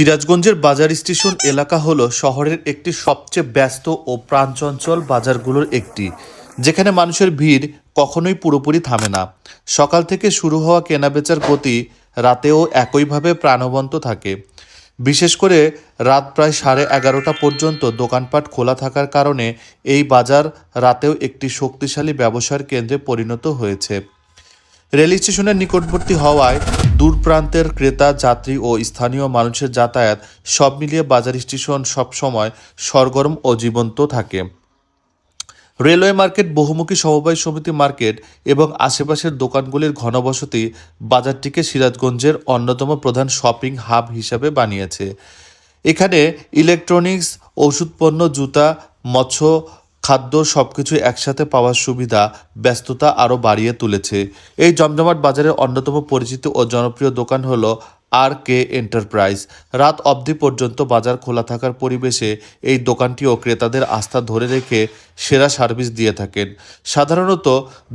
সিরাজগঞ্জের বাজার স্টেশন এলাকা হলো শহরের একটি সবচেয়ে ব্যস্ত ও প্রাণচঞ্চল বাজারগুলোর একটি। যেখানে মানুষের ভিড় কখনোই পুরোপুরি থামে না। সকাল থেকে শুরু হওয়া কেনাবেচার গতি রাতেও একইভাবে প্রাণবন্ত থাকে। বিশেষ করে রাত প্রায় সাড়ে এগারোটা পর্যন্ত দোকানপাট খোলা থাকার কারণে এই বাজার রাতেও একটি শক্তিশালী ব্যবসার কেন্দ্রে পরিণত হয়েছে। রেল স্টেশনের নিকটবর্তী হওয়ায় দূর প্রান্তের ক্রেতা, যাত্রী ও স্থানীয় মানুষের যাতায়াত সব মিলিয়ে বাজার স্টেশন সবসময় সরগরম ও জীবন্ত থাকে। রেলওয়ে মার্কেট, বহুমুখী সমবায় সমিতি মার্কেট এবং আশেপাশের দোকানগুলির ঘনবসতি বাজারটিকে সিরাজগঞ্জের অন্যতম প্রধান শপিং হাব হিসাবে বানিয়েছে। এখানে ইলেকট্রনিক্স, ওষুধপণ্য, জুতা, মৎস্য খাদ্য সব কিছু একসাথে পাওয়ার সুবিধা, ব্যস্ততা আরও বাড়িয়ে তুলেছে। এই জমজমাট বাজারের অন্যতম পরিচিত ও জনপ্রিয় দোকান হলো আর কে এন্টারপ্রাইজ। রাত অবধি পর্যন্ত বাজার খোলা থাকার পরিবেশে এই দোকানটিও ক্রেতাদের আস্থা ধরে রেখে সেরা সার্ভিস দিয়ে থাকেন। সাধারণত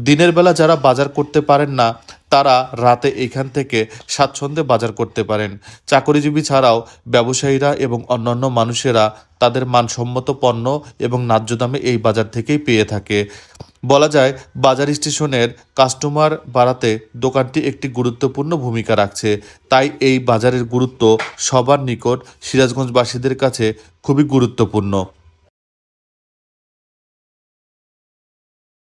দিনের বেলা যারা বাজার করতে পারেন না তারা রাতে এখান থেকে স্বাচ্ছন্দ্যে বাজার করতে পারেন। চাকরিজীবী ছাড়াও ব্যবসায়ীরা এবং অন্যান্য মানুষেরা তাদের মানসম্মত পণ্য এবং ন্যায্য দামে এই বাজার থেকেই পেয়ে থাকে। বলা যায়, বাজার স্টেশনের কাস্টমার বাড়াতে দোকানটি একটি গুরুত্বপূর্ণ ভূমিকা রাখছে। তাই এই বাজারের গুরুত্ব সবার নিকট সিরাজগঞ্জবাসীদের কাছে খুবই গুরুত্বপূর্ণ।